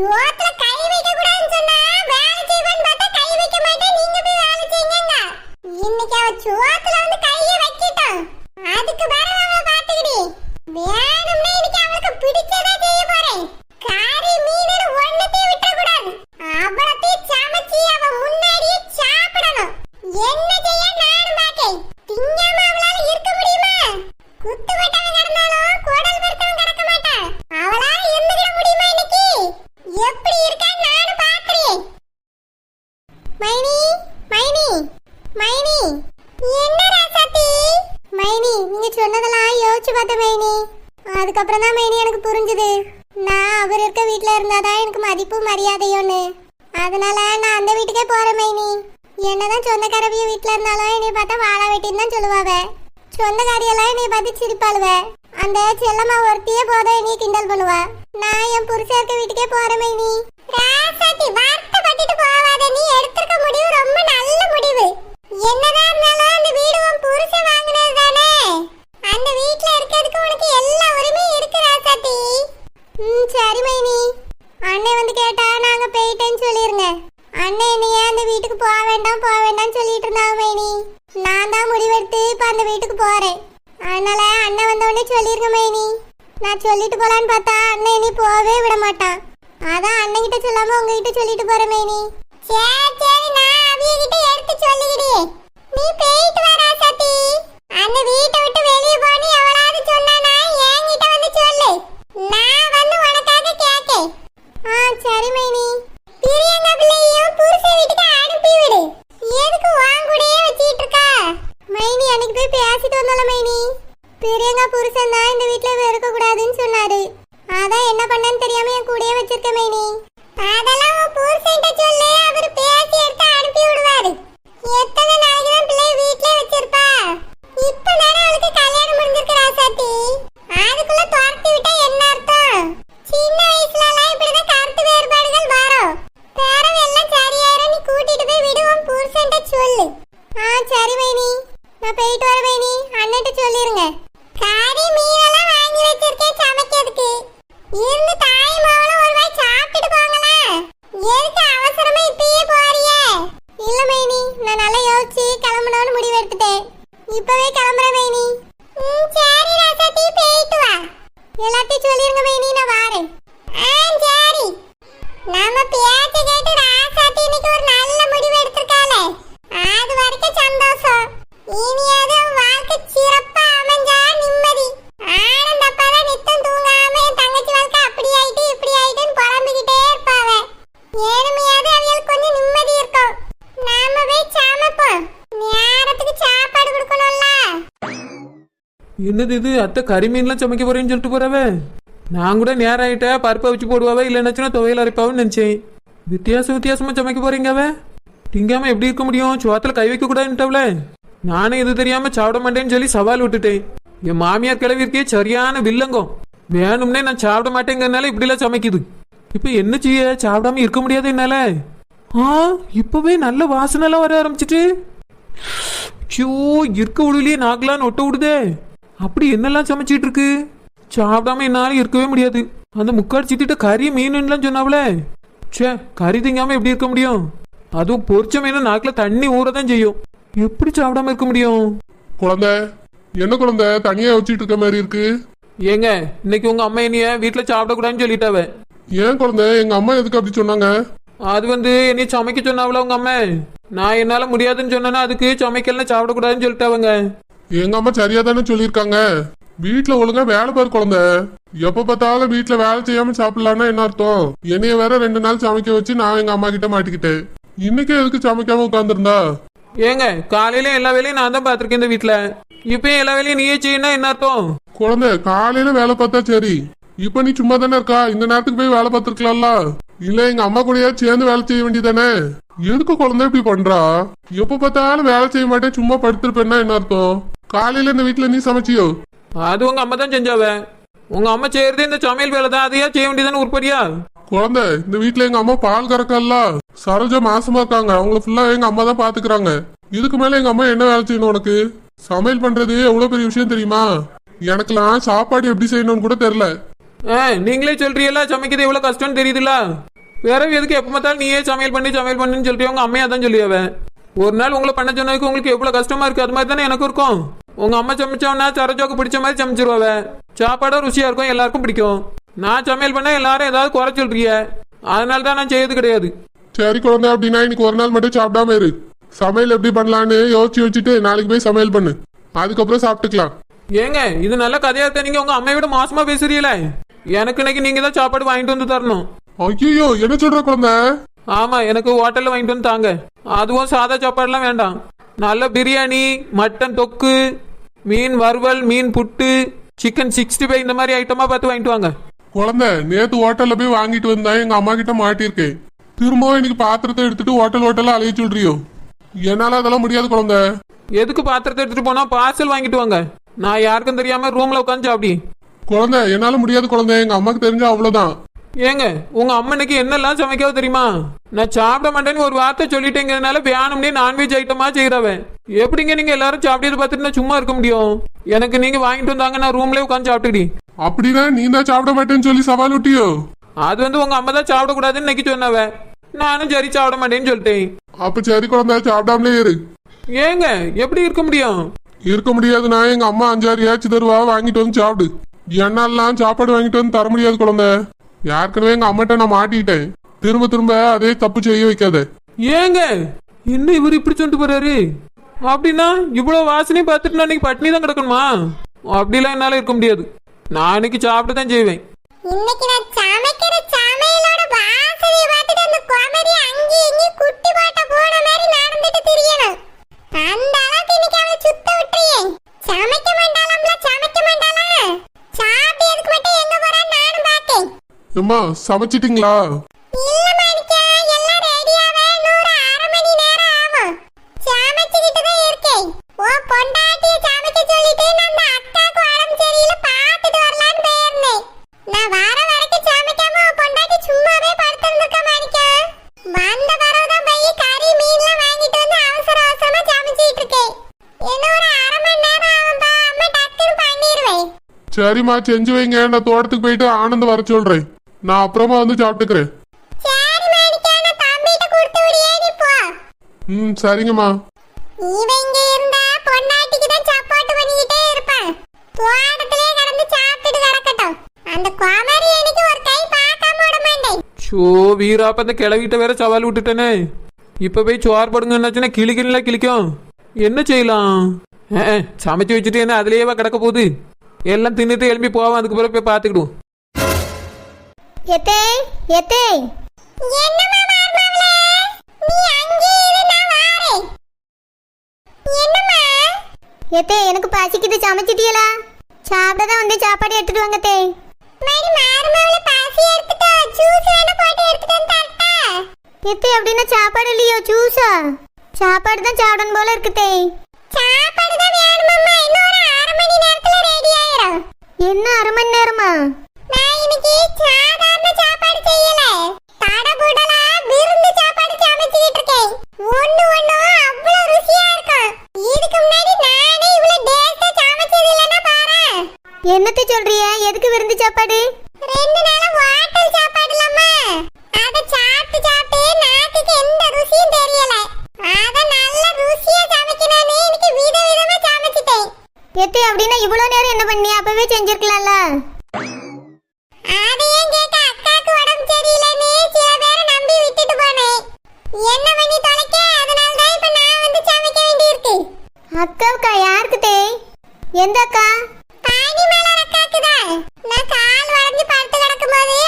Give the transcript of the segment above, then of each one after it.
சோத்துல கை வைக்க கூடாதுன்னு சொன்னா வேலை செய்வான்னு பார்த்தா கை வைக்க மாட்டேன் நீங்க போய் வேலை செய்யுங்க இன்னைக்கு அவ சோத்துல வந்து கைய வைக்கட்டும் அதுக்கு பிறகு அவளை பாத்துக்கிடி வேணும்னா இன்னைக்கு அவளுக்கு பிடிச்சதா செய்ய போறேன் காரி மீன் ஒன்னத்தையும் விட்டுற கூடாது அவ்வளத்தையும் சமைச்சு அவ முன்னாடியே சாப்பிடணும் என்ன செய்ய நானும் பாக்கேன் திங்காம அவளால இருக்க முடியுமா குத்து வெட்டவன் கிடந்தாலும் குடல் பெருத்தவன் கிடக்க மாட்டான் அவளால இருந்துக்கிட முடியுமா இன்னைக்கு எப்படி இருக்கா நானும் பாக்குறேன் மைனி மைனி மைனி என்ன ராசாத்தி மைனி நீங்க சொன்னதெல்லாம் யோசிச்சு பார்த்தேன் மைனி அதுக்கப்புறம் தான் மைனி எனக்கு புரிஞ்சுது. நான் அவர் இருக்க வீட்ல இருந்தாதான் எனக்கு மதிப்பு மரியாதையோன்னு அதனால நான் அந்த வீட்டுக்கே போகிறேன் மைனி. என்னதான் சொந்தக்காரவிய வீட்டில் இருந்தாலும் என்னை பார்த்தா வாழை வெட்டின்னு தான் சொல்லுவாவ. சொந்தக்காரியெல்லாம் என்னை பார்த்து சிரிப்பாளுவ. அந்த செல்லம்மா ஒருத்தியே போதும் என்னைய கிண்டல் பண்ணுவா. நான் என் புருஷன் இருக்க வீட்டுக்கே போகிறேன் மைனி. ராசாத்தி வருத்தப்பட்டுட்டு போவாத எடுத்திருக்க முடிவு ரொம்ப நல்ல முடிவு என்னதான் இருந்தாலும் அந்த வீடு உன் புருஷன் வாங்கினது தானே அந்த வீட்ல இருக்கிறதுக்கு உனக்கு எல்லா உரிமையும் இருக்கு ராசாத்தி ம் சரி மைனி அண்ணன் வந்து கேட்டா நாங்க போயிட்டேன்னு சொல்லிருங்க அண்ணன் என்னைய அந்த வீட்டுக்கு போக வேண்டாம் போக வேண்டாம்னு சொல்லிட்டு இருந்தாங்க மைனி நான் தான் முடிவெடுத்து இப்ப அந்த வீட்டுக்கு போறேன் அதனால அண்ணன் வந்த உடனே சொல்லிருங்க மைனி. நான் சொல்லிட்டு போலான்னு பார்த்தா அண்ணன் இனி போகவே விட மாட்டான். அதான் அண்ணன் கிட்ட சொல்லாம உங்ககிட்ட சொல்லிட்டு போறேன் மைனி. சரி சரி நான் அவிய கிட்ட எடுத்து சொல்லிக்கிடி நீ போயிட்டு வர சதி அந்த வீட்டை விட்டு வெளியே போனி எவளாவது சொன்னானா என்கிட்ட வந்து சொல்லு நான் வந்து உனக்காக கேக்கேன் ஆ சரி மைனி பிரியங்கா பிள்ளையும் புருஷ வீட்டுக்கு அனுப்பி விடு எதுக்கு உன் கூடயே வச்சிட்டு இருக்கா மைனி அன்னைக்கு போய் பேசிட்டு வந்தால மைனி பிரியங்கா புருஷன் தான் இந்த வீட்ல இருக்க கூடாதுன்னு சொன்னாரு அதான் என்ன பண்ணேன்னு தெரியாம என் கூடயே வச்சிருக்க மைனி அதெல்லாம் உன் புருஷன்ட்ட சொல்லு அவர் பேசி எடுத்து அனுப்பி விடுவாரு எத்தனை நாளைக்கு தான் பிள்ளை வீட்லயே வச்சிருப்பா இப்பதானே அவளுக்கு கல்யாணம் முடிஞ்சிருக்கு ராசாத்தி அதுக்குள்ள துரத்தி விட்டா என்ன அர்த்தம் சின்ன வயசுல எல்லாம் இப்படிதான் கருத்து வேறுபாடுகள் வரும் பேரவு எல்லாம் சரியாயிரும் நீ கூட்டிட்டு போய் விடுவோம் புருஷன்ட்ட சொல்லு ஆ சரி மைனி நான் போயிட்டு வரேன் மைனி அண்ணன்ட்ட சொல்லிருங்க காரி மீனெல்லாம் வாங்கி வச்சிருக்கேன் சமைக்கிறதுக்கு இருந்து தாய் மாவு என்னது இது? அத்தை கறிமீன்லாம் சமைக்க போறேன்னு சொல்லிட்டு போறவே. நான் கூட நேரம் ஆகிட்ட பருப்பை வச்சு போடுவாவே இல்லைன்னாச்சுன்னா துவையல் அரைப்பாவும் நினைச்சேன். வித்தியாசம் வித்தியாசமா சமைக்க போறீங்கவே அவ? திங்காம எப்படி இருக்க முடியும்? சோத்துல கை வைக்க கூடாதுன்ட்டவள நானே இது தெரியாம சாப்பிட மாட்டேன்னு சொல்லி சவால் விட்டுட்டேன். என் மாமியார் கிளவி இருக்கே சரியான வில்லங்கம். வேணும்னே நான் சாப்பிட மாட்டேங்கிறதுனால இப்படிலாம் சமைக்குது. இப்ப என்ன செய்ய? சாப்பிடாம இருக்க முடியாது என்னால. ஆ இப்பவே நல்ல வாசனை எல்லாம் வர ஆரம்பிச்சிட்டு. ஐயோ இருக்க உடலையே நாக்கெல்லாம் நொட்ட விடுதே. அப்படி என்னெல்லாம் சமைச்சிட்டு இருக்கு சாப்பிடாம என்னால இருக்கவே முடியாது. அந்த முக்காடு சித்திட்ட கறி மீனுலாம் சொன்னாவளே ச்சே கறி திங்காம எப்படி இருக்க முடியும்? அதுவும் பொரிச்ச மீன் நாக்குல தண்ணி ஊறதான் செய்யும். எப்படி சாப்பிடாம இருக்க முடியும்? குழந்தை என்ன குழந்தை? தனியா வச்சிட்டு இருக்க மாதிரி இருக்கு. ஏங்க இன்னைக்கு உங்க அம்மா என்னைய வீட்டுல சாப்பிடக்கூடாதுன்னு சொல்லிட்டாவ. ஏன் குழந்தை? எங்க அம்மா எதுக்கு அப்படி சொன்னாங்க? அது வந்து என்னைய சமைக்க சொன்னாவள உங்க அம்மா? நான் என்னால முடியாதுன்னு சொன்னேன்னா அதுக்கு சமைக்கலாம் சாப்பிடக்கூடாதுன்னு சொல்லிட்டாவங்க. எங்க அம்மா சரியா தானே சொல்லியிருக்காங்க? வீட்டுல ஒழுங்கா வேலை பாரு குழந்தை. எப்ப பார்த்தாலும் வீட்டுல வேலை செய்யாம சாப்பிடலான்னா என்ன அர்த்தம்? என்னைய வேற ரெண்டு நாள் சமைக்க வச்சு நான் எங்க அம்மா கிட்ட மாட்டிக்கிட்டேன் இன்னைக்கு எதுக்கு சமைக்காம உட்காந்துருந்தா ஏங்க காலையில எல்லா வேலையும் நான் தான் பாத்திருக்கேன் இந்த வீட்டுல இப்பயும் எல்லா வேலையும் நீயே செய்யணும் என்ன அர்த்தம்? குழந்தை காலையில வேலை பார்த்தா சரி. இப்ப நீ சும்மா தானே இருக்கா? இந்த நேரத்துக்கு போய் வேலை பார்த்துருக்கலாம்ல. இல்ல எங்க அம்மா கூடயா சேர்ந்து வேலை செய்ய வேண்டியதானே? எதுக்கு குழந்தை இப்படி பண்றா? எப்ப பார்த்தாலும் வேலை செய்ய மாட்டேன் சும்மா படுத்திருப்பேன்னா என்ன அர்த்தம்? காலையில இந்த வீட்டுல நீ சமைச்சியோ? அது உங்க அம்மா தான் செஞ்சாவ. உங்க அம்மா செய்யறது இந்த சமையல் வேலை தான். அதையா செய்ய வேண்டியதானே உருப்படியா? குழந்தை இந்த வீட்ல எங்க அம்மா பால் கறக்கல்ல சரோஜா மாசமா இருக்காங்க. அவங்கள ஃபுல்லா எங்க அம்மா தான் பாத்துக்கிறாங்க. இதுக்கு மேல எங்க அம்மா என்ன வேலை செய்யணும் உனக்கு? சமையல் பண்றது எவ்வளவு பெரிய விஷயம் தெரியுமா? எனக்கெல்லாம் சாப்பாடு எப்படி செய்யணும்னு கூட தெரியல. நீங்களே சொல்றீங்களா? சமைக்கிறது எவ்வளோ கஷ்டம்னு தெரியுதுல்ல? வேற எதுக்கு எப்போ பார்த்தாலும் நீயே சமையல் பண்ணி சமையல் பண்ணுன்னு சொல்லிட்டு உங்க அம்மையா தான் சொல்லியாவே ஒரு நாள் உங்களை பண்ண சொன்னதுக்கு உங்களுக்கு எவ்வளோ கஷ்டமா இருக்கு? அது மாதிரி தானே எனக்கும் இருக்கும். உங்க அம்மா சமைச்சவனா சரஜோக்கு பிடிச்ச மாதிரி சமைச்சிருவாவ சாப்பாடும் ருசியா இருக்கும் எல்லாருக்கும் பிடிக்கும். நான் சமையல் பண்ண எல்லாரும் ஏதாவது குறை சொல்றீங்க. அதனால தான் நான் செய்யறது கிடையாது. சரி குழந்தை அப்படின்னா இன்னைக்கு ஒரு நாள் மட்டும் சாப்பிடாம இரு. சமையல் எப்படி பண்ணலான்னு யோசிச்சு வச்சுட்டு நாளைக்கு போய் சமையல் பண்ணு. அதுக்கப்புறம் சாப்பிட்டுக்கலாம். ஏங்க இது நல்ல கதையா இருக்க. நீங்க உங்க விட மோசமா பேசுறீங்களே. எனக்கு இன்னைக்கு நீங்க தான் சாப்பாடு வாங்கிட்டு வந்து தரணும். ஐயோ என்ன சொல்ற குழந்தை? ஆமா எனக்கு ஹோட்டல்ல வாங்கிட்டு வந்து தாங்க. அதுவும் சாதா சாப்பாடுலாம் வேண்டாம். நல்ல பிரியாணி மட்டன் தொக்கு மீன் வறுவல் மீன் புட்டு சிக்கன் சிக்ஸ்டி ஃபைவ் இந்த மாதிரி ஐட்டமா பார்த்து வாங்கிட்டு வாங்க. குழந்தை நேத்து ஹோட்டல்ல போய் வாங்கிட்டு வந்தேன். எங்க அம்மா கிட்ட மாட்டியிருக்கேன் திரும்பவும் இன்னைக்கு பாத்திரத்தை எடுத்துட்டு ஹோட்டல் ஹோட்டல்ல அலைய சொல்றியோ? என்னால அதெல்லாம் முடியாது குழந்தை. எதுக்கு பாத்திரத்தை எடுத்துட்டு போனா பார்சல் வாங்கிட்டு வாங்க. நான் யாருக்கும் தெரியாம ரூம்ல உட்காந்து சாப்பிடி. குழந்தை என்னால முடியாது குழந்தை. எங்க அம்மாக்கு தெரிஞ்சா அவ்வளவுதான். ஏங்க உங்க அம்மனுக்கு என்னெல்லாம் சமைக்காவ தெரியுமா? நான் சாப்பிட மாட்டேன்னு ஒரு வார்த்தை சொல்லிட்டேங்கிறதுனால வேணும்னே நான்வெஜ் ஐட்டமா செய்யறவன் எப்படிங்க நீங்க எல்லாரும் சாப்பிட்டது பார்த்துட்டு நான் சும்மா இருக்க முடியும்? எனக்கு நீங்க வாங்கிட்டு வந்தாங்க நான் ரூம்லயே உட்காந்து சாப்பிட்டுடி அப்படின்னா நீ தான் சாப்பிட மாட்டேன்னு சொல்லி சவால் விட்டியோ அது வந்து உங்க அம்மா தான் சாப்பிடக்கூடாதுன்னு இன்னைக்கு சொன்னவ. நானும் சரி சாப்பிட மாட்டேன்னு சொல்லிட்டேன். அப்ப சரி குழந்தை சாப்பிடாமலே இரு. ஏங்க எப்படி இருக்க முடியும்? இருக்க முடியாதுன்னா எங்க அம்மா அஞ்சாறு ஏச்சு தருவா வாங்கிட்டு வந்து சாப்பிடு. என்னாலாம் சாப்பாடு வாங்கிட்டு வந்து தர முடியாது குழந்தை. ஏற்கனவே எங்க அம்மாட்ட நான் மாட்டிக்கிட்டேன். திரும்ப திரும்ப அதே தப்பு செய்ய வைக்காத. ஏங்க என்ன இவர் இப்படி சொல்லிட்டு போறாரு? அப்படின்னா இவ்வளவு வாசனையும் பார்த்துட்டு நான் இன்னைக்கு பட்னி தான் கிடக்கணுமா? அப்படிலாம் என்னால இருக்க முடியாது. நான் இன்னைக்கு சாப்பிட்டு தான் செய்வேன். இன்னைக்கு நான் சமைக்கிற சமையலோட வாசனைய பார்த்துட்டு அந்த குமரி அங்கேயும் இங்கேயும் குட்டி போட்ட போன மாதிரி நடந்துட்டு திரியணும் அந்த அளவுக்கு இன்னைக்கு அவளை சுத்த விட்டுறியே சமைக்க மாட்டாளாம்ல சமைக்க மாட்டாளா சாப்பிட்டதுக்கு மட்டும் எங்க போறான்னு நானும் பார்த்தேன் அம்மா சமைச்சிட்டீங்களா இல்ல மாணிக்கா எல்லாம் ரெடியாவே நூறு அரை மணி நேரம் ஆகும் சமைச்சுக்கிட்டு தான் இருக்கேன் உன் பொண்டாட்டிய சமைக்க சொல்லிட்டு நான் அந்த அக்காக்கு உடம்பு சரியில்லை பார்த்துட்டு வரலான்னு போயிருந்தேன் நான் வர வரைக்கும் சமைக்காம உன் பொண்டாட்டி சும்மாவே படுத்திருந்துருக்க மாணிக்கா வந்த பிறகுதான் போய் கறி மீன்லாம் வாங்கிட்டு வந்து அவசர அவசரமா சமைச்சிட்டு இருக்கேன் இன்னும் ஒரு அரை மணி நேரம் ஆகும்பா அம்மா டக்குன்னு பண்ணிடுவேன் சரிம்மா செஞ்சு வைங்க. நான் தோட்டத்துக்கு போயிட்டு ஆனந்த் வர சொல்றேன். நான் அப்புறமா வந்து சாப்பிட்டுக்கிறேன். ம் சரிங்கம்மா. இவன் இங்க இருந்தா பொண்டாட்டிக்கு தான் சப்போர்ட் பண்ணிக்கிட்டே இருப்பான் தோட்டத்திலே கடந்து சாப்பிட்டுட்டு கிடக்கட்டும். அந்த குமரி எனக்கு ஒரு கை பார்க்காம விட மாட்டேன். ஷோ வீராப்ப அந்த கிளவிட்ட வேற சவால் விட்டுட்டேனே. இப்ப போய் சோறு போடுங்கன்னாச்சுன்னா கிளிக்கலாம் கிளிக்கும் என்ன செய்யலாம்? சமைச்சு வச்சுட்டு என்ன அதுலயேவா கிடக்க போகுது? எல்லாம் தின்னுட்டு எழுப்பி போவோம் அதுக்கு பிறகு போய் பார்த்துக்கிடுவோம். வாரேன். என்னம்மா? ஏத்தே எனக்கு பசிக்குது சமைச்சிட்டியலா? சாப்பிட தான் வந்து சாப்பாடு எடுத்துட்டு வாங்க தே மடி மார்மவளே பாசி எடுத்துட்டு ஜூஸ் வேணா போட்டு எடுத்துட்டு தரட்டா எத்தே அப்படின்னா சாப்பாடு இல்லையோ ஜூஸா சாப்பாடு தான் சாப்பிடணும் போல இருக்கு தே சாப்பாடு தான் வேணுமம்மா. இன்னும் ஒரு அரை மணி நேரத்துல ரெடி ஆயிரும். என்ன அரை மணி நேரமா? நான் இன்னைக்கு சாதாரண சாப்பாடு செய்யல. தடபுடலா விருந்து சாப்பாடு சமைச்சுக்கிட்டு இருக்கேன். ஒண்ணு ஒண்ணும் அவ்வளவு ருசியா இருக்கும் இதுக்கு முன்னாடி நானே இவ்வளவு டேஸ்டா சமைச்சது இல்லைன்னா பாரு என்னத்தை சொல்றிய? எதுக்கு விருந்து சாப்பாடு? ரெண்டு நாளா ஹோட்டல் சாப்பாடு இல்லாமா. அத சாப்பிட்டு சாப்பிட்டு நாக்குக்கு எந்த ருசியும் தெரியல. அத நல்ல ருசியா சமைக்கணும்னு இன்னைக்கு விதவிதமா சமைச்சிட்டேன். எத்தே அப்படின்னா இவ்வளோ நேரம் என்ன பண்ணி அப்பவே செஞ்சிருக்கலாம்ல. என்ன பண்ணி தொலைக்க? அதனால தான் இப்ப நான் வந்து சமைக்க வேண்டியிருக்கு. அக்காவுக்கா யாருக்கு தே எந்த அக்கா? பானி மலர் அக்காக்கு தான் நான் கால் வளைஞ்சு படுத்து கிடக்கும்போது அடிக்கடி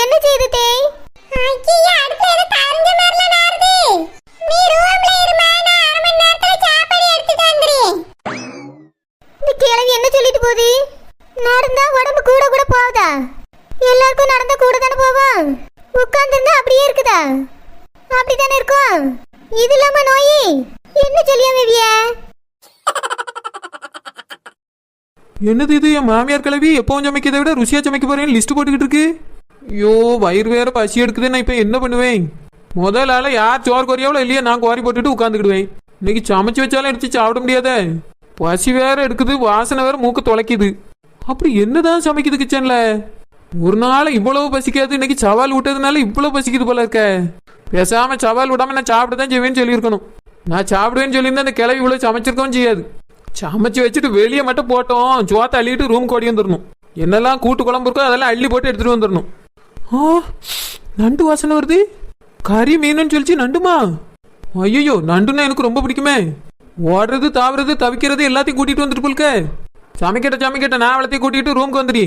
என்ன செய்து தேய் என்ன சொல்லிட்டு போகுது? நடந்தா உடம்பு கூட கூட போகுதா? எல்லாருக்கும் நடந்தா கூட தானே போவோம் உட்கார்ந்துருந்தா அப்படியே இருக்குதா? அப்படித்தானே இருக்கும்? இது இல்லாம நோய். என்ன சொல்லியாங்க என்னது இது? என் மாமியார் கிளவி எப்போ சமைக்கிறத விட ருசியா சமைக்க போறேன்னு லிஸ்ட் போட்டுக்கிட்டு இருக்கு. ஐயோ வயிறு வேற பசி எடுக்குது நான் இப்போ என்ன பண்ணுவேன்? முதல் ஆள யார் சோறு குறையாவளோ இல்லையா நான் குவாரி போட்டுட்டு உட்காந்துக்கிடுவேன் இன்னைக்கு சமைச்சு வச்சாலும் எடுத்து சாப்பிட முடியாதே. பசி வேற எடுக்குது வாசனை வேற மூக்க தொலைக்குது. அப்படி என்னதான் சமைக்குது கிச்சன்ல? ஒரு நாள் இவ்வளவு பசிக்காது இன்னைக்கு சவால் விட்டதுனால இவ்வளவு பசிக்குது போல இருக்க. பேசாம சவால் விடாம நான் சாப்பிட தான் செய்வேன்னு சொல்லியிருக்கணும். நான் சாப்பிடுவேன்னு சொல்லியிருந்தா அந்த கிளவி இவ்வளவு சமைச்சிருக்கவும் செய்யாது. சமைச்சு வச்சுட்டு வெளியே மட்டும் போட்டோம். சோத்தை அள்ளிட்டு ரூம் ஓடி வந்துடணும் என்னெல்லாம் கூட்டு குழம்பு இருக்கோ அதெல்லாம் அள்ளி போட்டு எடுத்துட்டு வந்துடணும் ஆ நண்டு வாசனை வருது. கறி மீனுன்னு சொல்லிச்சு நண்டுமா? ஐயோ நண்டுன்னா எனக்கு ரொம்ப பிடிக்குமே. ஓடுறது தாவுறது தவிக்கிறது எல்லாத்தையும் கூட்டிட்டு வந்துட்டு போல்க. சமைக்கட்ட சமைக்கட்ட நான் அவளத்தையும் கூட்டிட்டு ரூமுக்கு வந்துடி